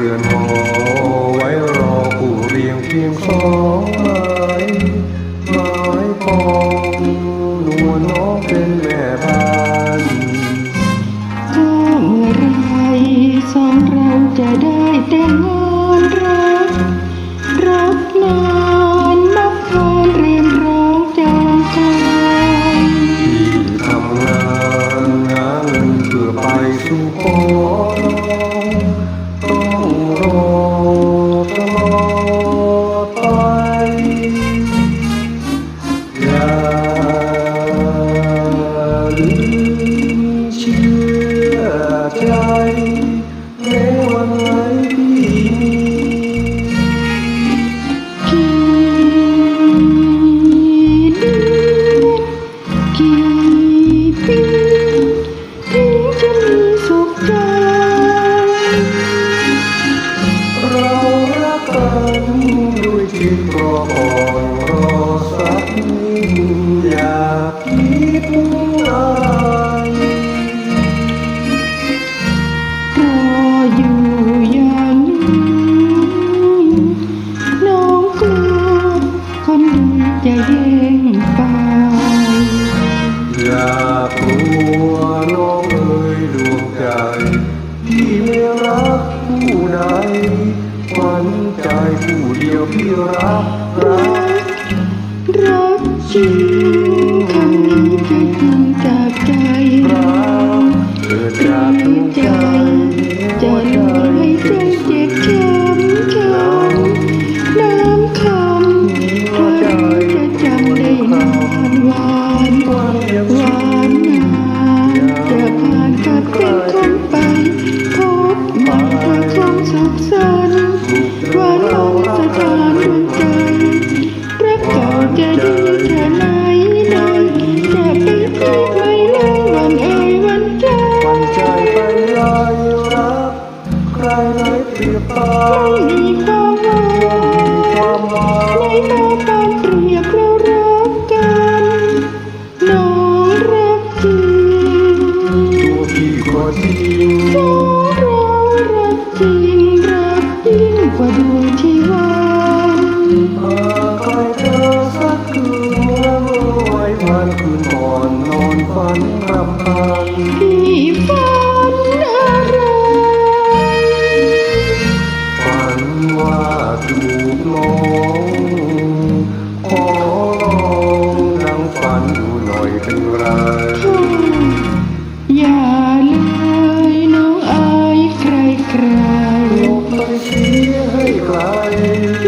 เคลื่อนหอไว้รอผู้เรียงเพียงสองไม้ไม้ปองนวลน้องเป็นแม่บ้านก็เมื่อไรสองเราจะได้แต่ง เรารักกันด้วยจิตรอก่อนรอสักนิดอย่าคิดอะไรรออยู่อย่างนี้น้องกลัวคนดีจะแย่งไปอย่า ใดฝันใจผู้เดียวที่รักรักรักจริง งกว่าดวงที่วันหากใครเธอสักคืนเมื่อไว้วันคืนก่อนนอนฝันรำพันพี่ฝันอะไรฝันว่าจูบน้องขอลองนั่งฝันดูหน่อยเป็นไรอย่าเลยน้องอายใครใคร ลบไ